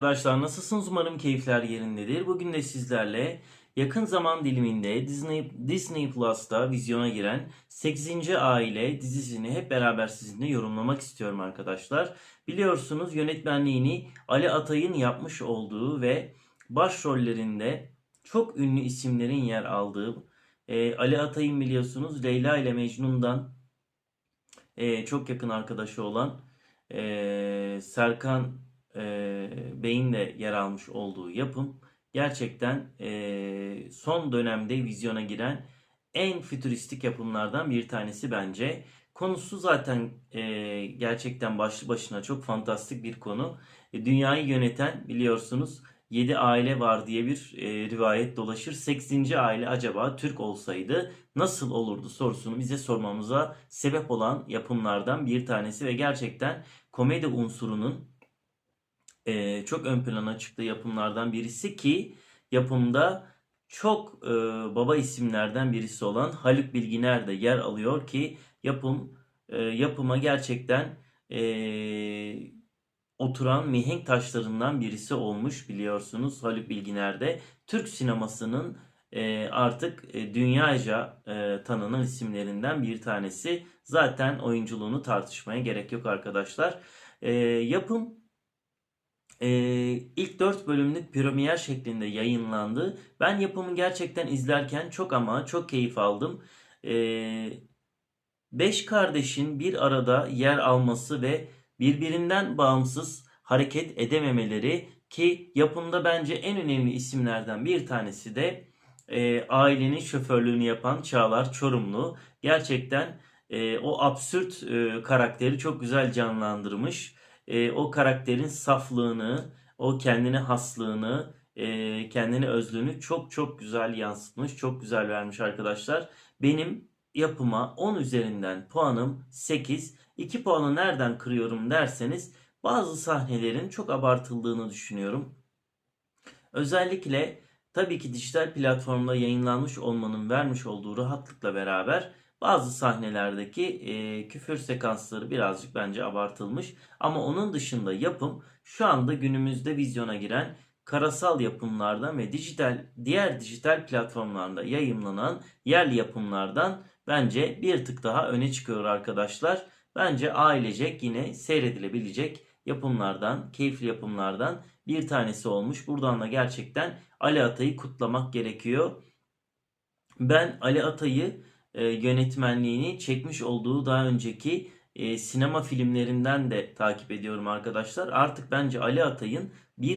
Arkadaşlar nasılsınız? Umarım keyifler yerindedir. Bugün de sizlerle yakın zaman diliminde Disney, Disney Plus'ta vizyona giren 8. Aile dizisini hep beraber sizinle yorumlamak istiyorum arkadaşlar. Biliyorsunuz yönetmenliğini Ali Atay'ın yapmış olduğu ve başrollerinde çok ünlü isimlerin yer aldığı e, Ali Atay'ın biliyorsunuz Leyla ile Mecnun'dan e, çok yakın arkadaşı olan e, Serkan e, Bey'in de yer almış olduğu yapım gerçekten e, son dönemde vizyona giren en fütüristik yapımlardan bir tanesi bence. Konusu zaten e, gerçekten başlı başına çok fantastik bir konu. E, dünyayı yöneten biliyorsunuz 7 aile var diye bir e, rivayet dolaşır. 8. aile acaba Türk olsaydı nasıl olurdu sorusunu bize sormamıza sebep olan yapımlardan bir tanesi ve gerçekten komedi unsurunun e, çok ön plana çıktığı yapımlardan birisi ki yapımda çok e, baba isimlerden birisi olan Haluk Bilginer de yer alıyor ki yapım e, yapıma gerçekten e, oturan mihenk taşlarından birisi olmuş biliyorsunuz Haluk Bilginer de Türk sinemasının e, artık e, dünyaca e, tanınan isimlerinden bir tanesi. Zaten oyunculuğunu tartışmaya gerek yok arkadaşlar. E, yapım e, ilk 4 bölümlük premier şeklinde yayınlandı. Ben yapımı gerçekten izlerken çok ama çok keyif aldım. 5 kardeşin bir arada yer alması ve birbirinden bağımsız hareket edememeleri ki yapımda bence en önemli isimlerden bir tanesi de e, ailenin şoförlüğünü yapan Çağlar Çorumlu. Gerçekten e, o absürt e, karakteri çok güzel canlandırmış. E, o karakterin saflığını, o kendine haslığını, e, kendine özlüğünü çok çok güzel yansıtmış, çok güzel vermiş arkadaşlar. Benim yapıma 10 üzerinden puanım 8. 2 puanı nereden kırıyorum derseniz bazı sahnelerin çok abartıldığını düşünüyorum. Özellikle tabii ki dijital platformda yayınlanmış olmanın vermiş olduğu rahatlıkla beraber bazı sahnelerdeki e, küfür sekansları birazcık bence abartılmış. Ama onun dışında yapım şu anda günümüzde vizyona giren karasal yapımlardan ve dijital diğer dijital platformlarda yayınlanan yerli yapımlardan bence bir tık daha öne çıkıyor arkadaşlar. Bence ailecek yine seyredilebilecek yapımlardan, keyifli yapımlardan bir tanesi olmuş. Buradan da gerçekten Ali Atay'ı kutlamak gerekiyor. Ben Ali Atay'ı e, yönetmenliğini çekmiş olduğu daha önceki e, sinema filmlerinden de takip ediyorum arkadaşlar. Artık bence Ali Atay'ın bir